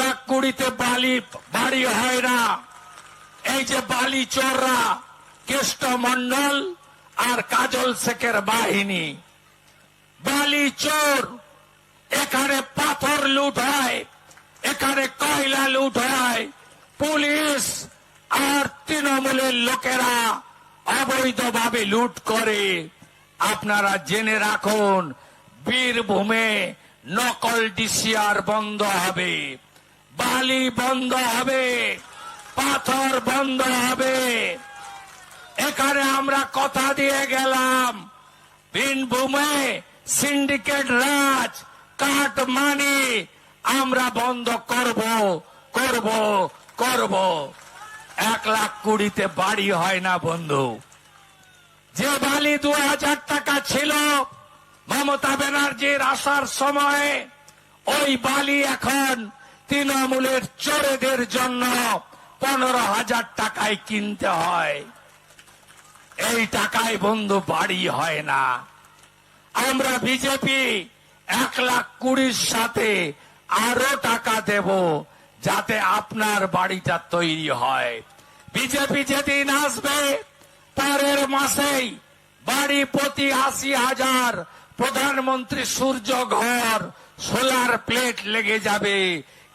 লাখ কুড়িতে বালি বাড়ি হয় না। এই যে বালি চোররা, কেষ্ট মন্ডল আর কাজল শেখের বাহিনী। বালি চোর, এখানে পাথর লুট হয়, এখানে কয়লা লুট হয়। পুলিশ আর তৃণমূলের লোকেরা অবৈধভাবে লুট করে। আপনারা জেনে রাখুন, বীরভূমে নকল ডিসিআর বন্ধ হবে। বালি বন্ধ হবে, পাথর বন্ধ হবে। এখানে আমরা কথা দিয়ে গেলাম বীরভূমে সিন্ডিকেট রাজ কাট মানি আমরা বন্ধ করব করব করব। এক লাখ কুড়িতে বাড়ি হয় না বন্ধু। যে বালি দু হাজার টাকা ছিল, মমতা ব্যানার্জির আসার সময় ওই বালি এখন তৃণমূলের চোরেদের জন্য পনেরো হাজার টাকায় কিনতে হয়। এই টাকায় বন্ধু বাড়ি হয় না। আমরা বিজেপি এক লাখ কুড়ির সাথে আরও টাকা দেব যাতে আপনার বাড়িটা তৈরি হয়। বিজেপি যেদিন আসবে, পরের মাসেই বাড়ি প্রতি আশি হাজার প্রধানমন্ত্রী সূর্য ঘর, সোলার প্লেট লেগে যাবে।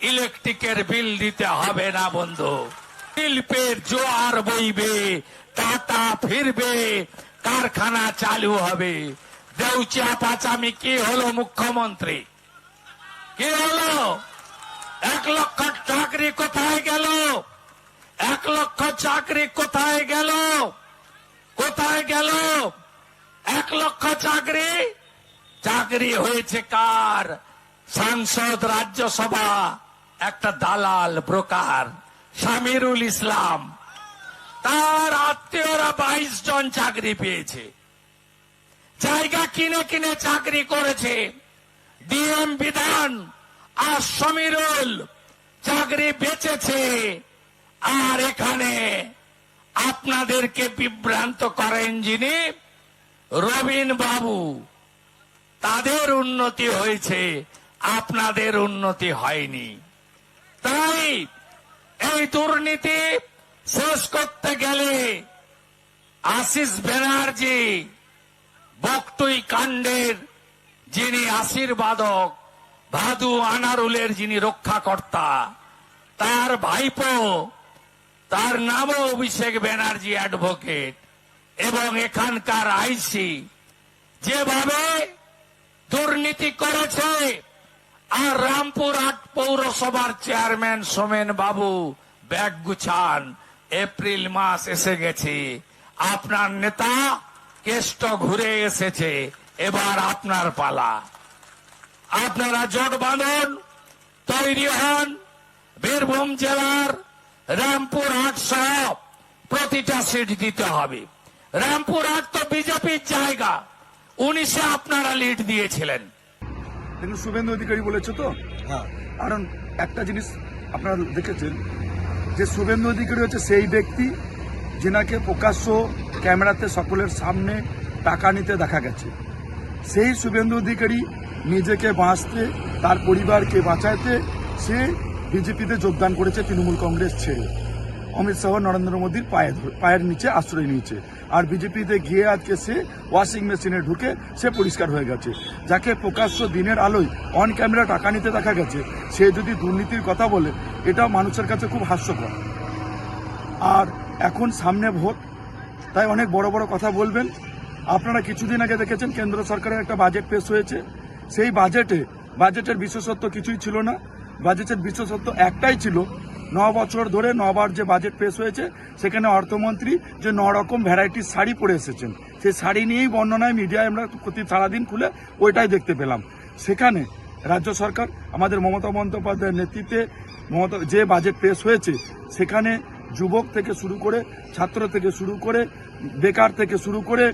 ইলেকট্রিকের বিল দিতে হবে না, বন্ধু। শিল্পের জোয়ার বইবে টাটা ফিরবে, কারখানা চালু হবে। দেউচিয়া পাচামি কি হলো মুখ্যমন্ত্রী? কি হলো? এক লক্ষ চাকরি কোথায় গেল? এক লক্ষ চাকরি কোথায় গেল? কোথায় গেল? এক লক্ষ চাকরি? চাকরি হয়েছে কার? সাংসদ রাজ্যসভা। একটা দালাল ব্রোকার, সামিরুল ইসলাম। তার আত্মীয়রা বাইশ জন চাকরি পেয়েছে। জায়গা কিনে কিনে চাকরি করেছে। ডিএম বিধান আর সমীরুল চাকরি বেচেছে। আর এখানে আপনাদেরকে বিভ্রান্ত করেন যিনি রবীন বাবু। তাদের উন্নতি হয়েছে, আপনাদের উন্নতি হয়নি। তাই এই দুর্নীতি শেষ করতে গেলে আশিস ব্যানার্জি বকটুই কাণ্ডের যিনি আশীর্বাদক, ভাদু আনারুলের যিনি রক্ষাকর্তা, তার ভাইপো, তার নামও অভিষেক ব্যানার্জি অ্যাডভোকেট, এবং এখানকার আইসি, যেভাবে দুর্নীতি করেছে আর রামপুরহাট পৌরসভার চেয়ারম্যান সোমেন বাবু, ব্যাগ গুছান, এপ্রিল মাস এসে গেছে। আপনার নেতা কেষ্ট ঘুরে এসেছে, এবার আপনার পালা। আপনারা জোট বাঁধুন তৈরি হন, বীরভূম জেলার রামপুরহাট সহ প্রতিটা সিট দিতে হবে। রামপুরহাট তো বিজেপির জায়গা, উনিশে আপনারা লিড দিয়েছিলেন। কিন্তু শুভেন্দু অধিকারী বলেছে তো? কারণ একটা জিনিস আপনারা দেখেছেন যে শুভেন্দু অধিকারী হচ্ছে সেই ব্যক্তি যেনাকে প্রকাশ্য ক্যামেরাতে সকলের সামনে টাকা নিতে দেখা গেছে। সেই শুভেন্দু অধিকারী নিজেকে বাঁচতে তার পরিবারকে বাঁচাইতে সে বিজেপিতে যোগদান করেছে তৃণমূল কংগ্রেস ছেড়ে। অমিত শাহ নরেন্দ্র মোদীর পায়ে পায়ের নিচে আশ্রয় নিয়েছে। আর বিজেপিতে গিয়ে আজকে সে ওয়াশিং মেশিনে ঢুকে সে পরিষ্কার হয়ে গেছে। যাকে প্রকাশ্য দিনের আলোয় অন ক্যামেরা টাকা নিতে দেখা গেছে, সে যদি দুর্নীতির কথা বলে এটা মানুষের কাছে খুব হাস্যকর। আর এখন সামনে ভোট, তাই অনেক বড় বড় কথা বলবেন। আপনারা কিছুদিন আগে দেখেছেন কেন্দ্র সরকারের একটা বাজেট পেশ হয়েছে। সেই বাজেটে বাজেটের বিশেষত্ব কিছুই ছিল না। বাজেটের বিশেষত্ব একটাই ছিল ন বছর ধরে নবার যে বাজেট পেশ হয়েছে, সেখানে অর্থমন্ত্রী যে ন রকম ভ্যারাইটির শাড়ি পরে এসেছেন, সেই শাড়ি নিয়েই বর্ণনায় মিডিয়ায় আমরা প্রতি সারাদিন খুলে ওইটাই দেখতে পেলাম। সেখানে রাজ্য সরকার, আমাদের মমতা বন্দ্যোপাধ্যায়ের নেতৃত্বে মমতা, যে বাজেট পেশ হয়েছে, সেখানে যুবক থেকে শুরু করে, ছাত্র থেকে শুরু করে, বেকার থেকে শুরু করে,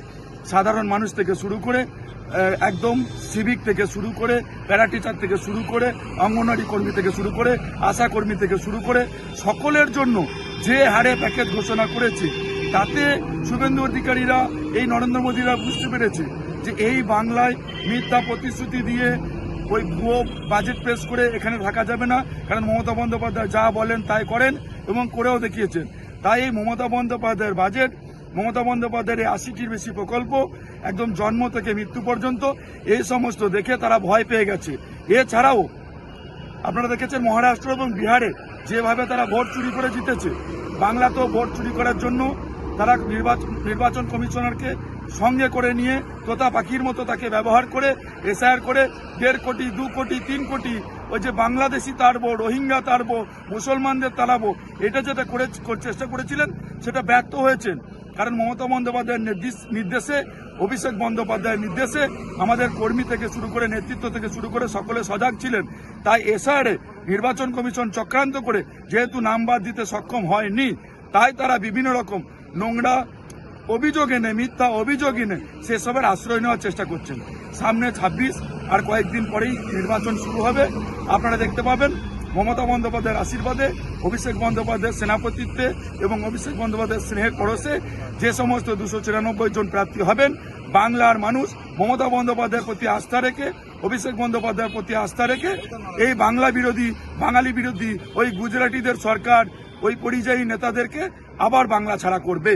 সাধারণ মানুষ থেকে শুরু করে একদম সিভিক থেকে শুরু করে প্যারা টিচার থেকে শুরু করে অঙ্গনওয়াড়ি কর্মী থেকে শুরু করে আশা কর্মী থেকে শুরু করে সকলের জন্য যে হারে প্যাকেজ ঘোষণা করেছে, তাতে শুভেন্দু অধিকারীরা, এই নরেন্দ্র মোদীরা বুঝতে পেরেছে যে এই বাংলায় মিথ্যা প্রতিশ্রুতি দিয়ে ওই ভুয়ো বাজেট পেশ করে এখানে থাকা যাবে না। কারণ মমতা বন্দ্যোপাধ্যায় যা বলেন তাই করেন এবং করেও দেখিয়েছেন। তাই এই মমতা বন্দ্যোপাধ্যায়ের বাজেট মমতা বন্দ্যোপাধ্যায়ের আশিটির বেশি প্রকল্প একদম জন্ম থেকে মৃত্যু পর্যন্ত এই সমস্ত দেখে তারা ভয় পেয়ে গেছে। এছাড়াও, আপনারা দেখেছেন মহারাষ্ট্র এবং বিহারে যেভাবে তারা ভোট চুরি করে জিতেছে, বাংলাতেও ভোট চুরি করার জন্য তারা নির্বাচন নির্বাচন কমিশনারকে সঙ্গে করে নিয়ে তোতা পাখির মতো তাকে ব্যবহার করে, এসআইআর করে দেড় কোটি, দু কোটি, তিন কোটি, ওই যে বাংলাদেশি তাড়বো, রোহিঙ্গা তাড়বো, মুসলমানদের তাড়াবো, এটা যেটা করে, চেষ্টা করেছিলেন, সেটা ব্যর্থ হয়েছেন। কারণ মমতা বন্দ্যোপাধ্যায়ের নির্দেশ- নির্দেশে অভিষেক বন্দ্যোপাধ্যায়ের নির্দেশে আমাদের কর্মী থেকে শুরু করে নেতৃত্ব থেকে শুরু করে সকলে সজাগ ছিলেন। তাই এসআরে নির্বাচন কমিশন চক্রান্ত করে যেহেতু নাম বাদ দিতে সক্ষম হয়নি, তাই তারা বিভিন্ন রকম নোংরা অভিযোগ এনে, মিথ্যা অভিযোগ এনে সেসবের আশ্রয় নেওয়ার চেষ্টা করছেন। সামনে ছাব্বিশ আর কয়েকদিন পরেই নির্বাচন শুরু হবে। আপনারা দেখতে পাবেন মমতা বন্দ্যোপাধ্যায়ের আশীর্বাদে, অভিষেক বন্দ্যোপাধ্যায়ের সেনাপতিত্বে এবং অভিষেক বন্দ্যোপাধ্যায়ের স্নেহের পরশে যে সমস্ত দুশো চিরানব্বই জন প্রার্থী হবেন, বাংলার মানুষ মমতা বন্দ্যোপাধ্যায়ের প্রতি আস্থা রেখে, অভিষেক বন্দ্যোপাধ্যায়ের প্রতি আস্থা রেখে এই বাংলা বিরোধী, বাঙালি বিরোধী, ওই গুজরাটিদের সরকার, ওই পরিযায়ী নেতাদেরকে আবার বাংলা ছাড়া করবে।